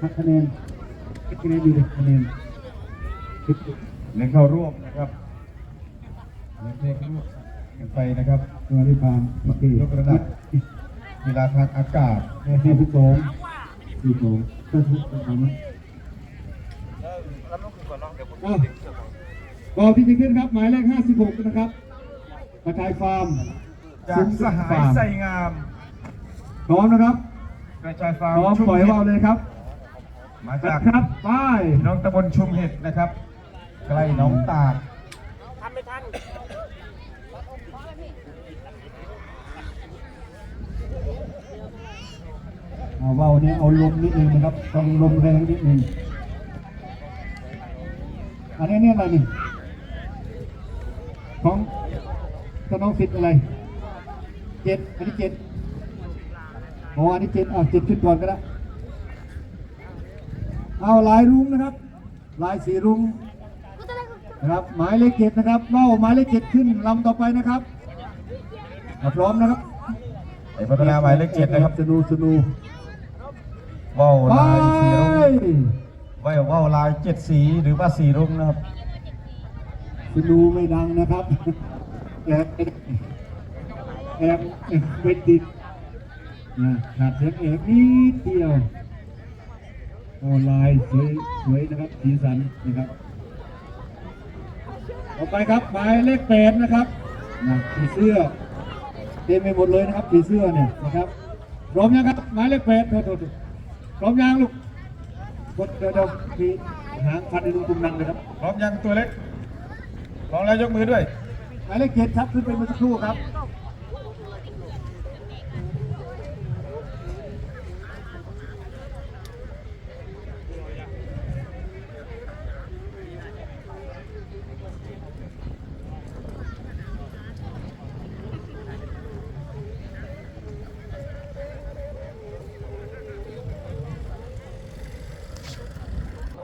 หักคะแนนคิดคะแนนดีเลยคะแนนคิดเล่นเข้าร่วมนะครับเล่นเพลงร่วมกันไปนะครับตัวที่ฟาร์มโอเคยกระดับกีฬาทางอากาศสี่สิบสองสี่สองก็ทุกประมาณนั้นอ้าวบอลที่จะขึ้นครับหมายเลขห้าสิบหกนะครับกระจายฟาร์มจากสหายไสงาม พร้อมนะครับ กระจายฟาร์พมร้อมชุมปล่อยเห็ดว่าวเลยครับ มาจากครับไปน้องตำบลชุมเห็ดนะครับ ใกล้หน้องตาดเอาว่าวเนี่ยเอาลมนิดนึงนะครับต้องลมแรงนิดนึงอันนี้เนี่ยอะไรนี่ของกน้องสิทธิ์อะไรเจ็ดอันนี้เจ็ด โอ้อันนี้เจ็ดอะเจ็ดขึ้นก่อนก็ได้ เอาลายรุ้งนะครับ ลายสีรุ้งนะครับ หมายเลขเจ็ดนะครับว่าวหมายเลขเจ็ดขึ้นลำต่อไปนะครับอะพร้อมนะครับไอพัฒนาหมายเลขเจ็ดนะครับสนูสนูว่าวไปลายสีรุ้งว่าวว่าวลายเจ็ดสีหรือว่าสีรุ้งนะครับสนูไม่ดังนะครับแอบแอบแอบไปติดนะ ขาดเสียงแอบนิดเดียวโอ้ลายสวยสวยนะครับสีสันนะครับต่อไปครับหมายเลขแปดนะครับนะผีเสื้อเต็มไปหมดเลยนะครับผีเสื้อเนี่ยนะครับพร้อมยังครับหมายเลขแปดโทษโทษโทษพร้อมยังลูกกดเดี๋ยวเดี๋ยวมีหางพันในลุงตุงนังเลยครับพร้อมยังตัวเล็กพร้อมแล้วยกมือด้วยหมายเลขเจ็ดครับขึ้นไปเมื่อสักครู่ครับ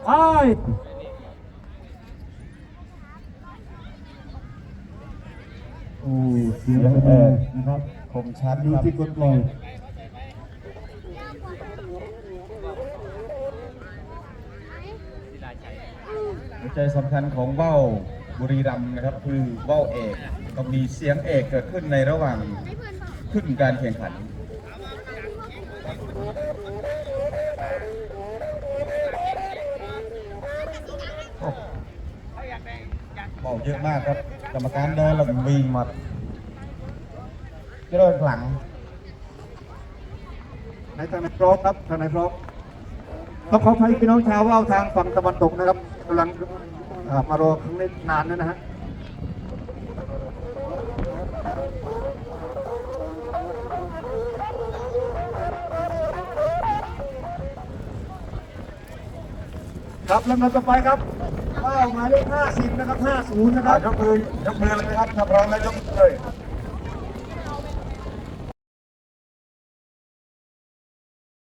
ไปโอ้เสียงระเบิดนะครับคมชัดดูครับที่กดปล่อยหัวใจสำคัญของว่าวบุรีรัมย์นะครับคือว่าวเอกต้องมีเสียงเอกเกิดขึ้นในระหว่างขึ้นการแข่งขัน โอ้ ว่าวเยอะมากครับ กรรมการเดินแล้ววิ่งมาจะเดินหลังในทางไหนพร้อมครับทางไหนพร้อมต้องขออภัยพี่น้องชาวว่าวทางฝั่งตะวันตกนะครับกำลังมารอครั้งนี้นานแล้วนะฮะครับลำดับต่อไปครับ ว้าวหมายเลข50 นะครับ 50 นะครับ ยกมือยกมือเลยนะครับถ้าพร้อมแล้วยกมือเลย